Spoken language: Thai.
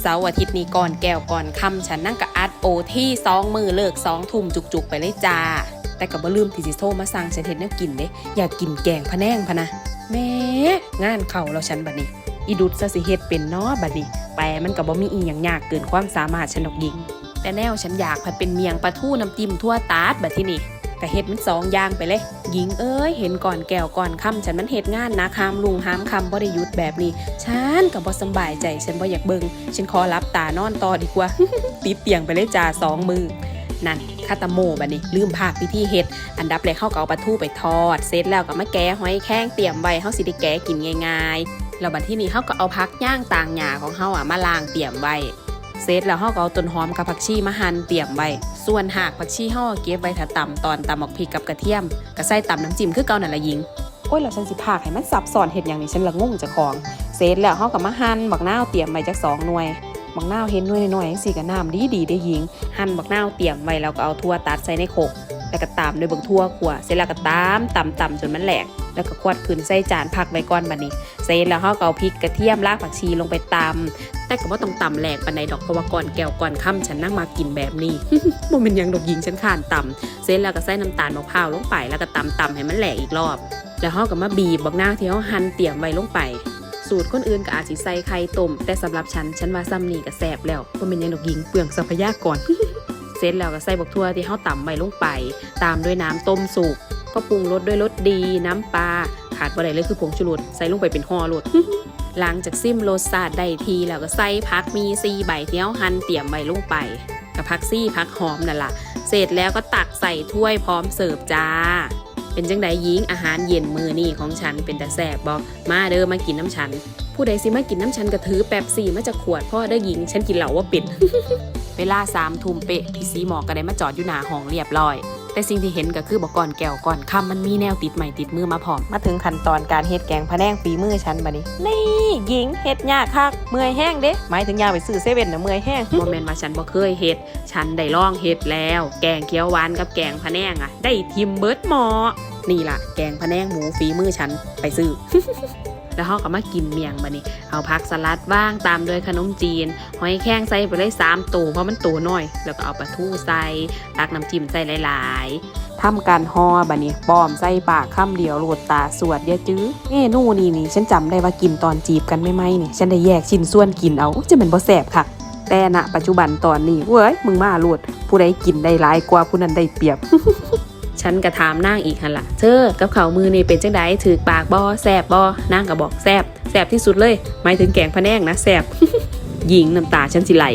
เสาร์อาทิตย์นี้ก่อนแก้วก่อนค่ำฉันนั่งกับอัดโอที่สองมือเลิกสองทุ่มจุกๆ ไปเลยจ้า แต่ก็บ่ลืมที่สิโทรมาสั่งฉันเห็นแนวกินเด้อยากกินแกงพะแนงพะนะแม่งานเข่าแล้วฉันบัดนี้ อีดุดซะสิเฮ็ดเป็นเนาะบัดนี้แปลมันก็บ่มีอีหยังยากเกินความสามารถฉันดอกหญิง แต่แนวฉันอยากผัดเป็นเมียงปลาทูน้ำจิ้มทั่วตาดบัดที่นี่ก็เฮ็ดมันสองอย่างไปเลย หญิงเอ้ยเห็นก่อนแก้วก่อนคำฉันมันเฮ็ดงานนะคามลุงหามคำบ่ได้ยุดแบบนี้ ฉันก็บ่สบายใจฉันบ่อยากเบิงฉันขอรับตานอนต่อดีกว่า ติดเตียงไปเลยจ้าสองมือนั่นคาตาโมบัดนี้ลืมภาคพิธีเฮ็ด อันดับแรกเฮาก็เอาปลาทูไปทอด เสร็จแล้วก็มาแกะหอยแข้งเตรียมไว้เฮาสิได้แกะกินง่ายๆแล้วบัดที่นี้เฮาก็เอาพักย่างต่างหญ้าของเฮาอะมาล้างเตรียมไว้เสร็จแล้วเฮาก็เอาต้นหอมกับผักชีมาหั่นเตรียมไว้ ส่วนหากผักชีเฮาเก็บไว้ถ้าตำตอนตำออกพริกกับกระเทียมก็ใส่ตำน้ำจิ้มคือเก่านั่นละหญิงโอ้ยแล้วฉันสิพากให้มันสับซ้อนเฮ็ดหยังนี่ฉันละงงจ้าของเสร็จแล้วเฮาก็มาหั่นบักนาวเตรียมไว้จักสองหน่วยบักนาวเห็นหน่วยน้อยๆจังซี่ก็น้ำดีดีได้หญิง หั่นบักนาวเตรียมไว้แล้วก็เอาถั่วตัดใส่ในโขกแล้วก็ตามด้วยบักทั่วขัวเสร็จแล้วก็ตามตำตำจนมันแหลก แล้วก็ควดขึ้นใส่จานพักไว้ก่อนบัดนี้เสร็จแล้วเฮาก็เอาพริกกระเทียมรากผักชีลงไปตำแต่ก็บ่ต้องตำแหลกปานใดดอกเพราะว่าก่อนแก้วก่อนค่ำฉันนั่งมากินแบบนี้บ่แม่นยังดอกหญิงฉันขานตำเสร็จแล้วก็ใส่น้ำตาลมะพร้าวลงไป แล้วก็ตำตำให้มันแหลกอีกรอบ แล้วเฮาก็มาบีบบักนาที่เฮาหั่นเตรียมไว้ลงไปสูตรคนอื่นก็อาจสิใส่ไข่ต้มแต่สำหรับฉัน ฉันว่าซ้ำนี่ก็แซ่บแล้วบ่แม่นยังดอกหญิงเปลืองทรัพยากรเสร็จแล้วก็ใส่บักทั่วที่เฮาตำไว้ลงไป ตามด้วยน้ำต้มสุก ก็ปรุงรสด้วยรสดีน้ำปลาขาดบ่ได้เลยคือผงชูรสใส่ลงไปเป็นห่อรสหลังจากซิมรสชาติได้ทีแล้วก็ใส่ผักมีซีใบเที่เฮาหั่นเตรียมไว้ลงไป กับผักซี่ผักหอมนั่นล่ะ เสร็จแล้วก็ตักใส่ถ้วยพร้อมเสิร์ฟจ้า เป็นจังไดหญิงอาหารเย็นมือนี่ของฉันเป็นแต่แสบบอกมาเด้อมากินน้ำฉัน ผู้ใดสิมากินน้ำฉันก็ถือแป๊บซี่มาจากขวดพ่อเด้ยิงฉันกินเหล้าว่าป็นเวลาสามทุ่มเป๊ะพี่ซีหมอกก็ได้มาจอดอยู่หน้าห้องเรียบร้อย แต่สิ่งที่เห็นก็คือบอกก่อนแก้วก่อนคำมันมีแนวติดใหม่ติดมือมาพร้อม มาถึงขั้นตอนการเฮ็ดแกงพะแนงฝีมือฉันบัดนี้ นี่หญิงเฮ็ดยากคักเมื่อยแห้งเด้หมายถึงยาไปซื้อเซเว่นนะเมื่อยแห้งบ่แม่นว่าฉันบ่เคยเฮ็ดฉันได้ลองเฮ็ดแล้ว แกงเขียวหวานกับแกงพะแนงอะ ได้ทิมเบิร์ดหมอนี่ล่ะ แกงพะแนงหมูฝีมือฉันไปซื้อ แล้วเขาก็มากินเมียงบัดนี้ เอาผักสลัดว่างตามด้วยขนมจีน หอยแข้งใส่ไปเลยสามตัวเพราะมันตัวน้อย แล้วก็เอาปลาทูใส่ตักน้ำจิ้มใส่หลายๆทำการห่อบัดนี้ป้อมใส่ปากคำเดียวโหลดตาสวดเดียวจื้อเมนูนี่นี่ฉันจำได้ว่ากินตอนจีบกันไม่ไหมๆนี่ฉันได้แยกชิ้นส่วนกินเอาจะเป็นบ่แสบค่ะแต่ณปัจจุบันตอนนี้เว้ยมึงมาโหลดผู้ใดกินได้หลายกว่าผู้นั้นได้เปรียบ ฉันก็ถามนางอีกหันละเธอกับเขามือนี่เป็นจังไดถือปากบอแสบบอนางก็บอกแสบแสบที่สุดเลยหมายถึงแกงพะแนงนะแสบหญิงน้ำตาฉันสิไหล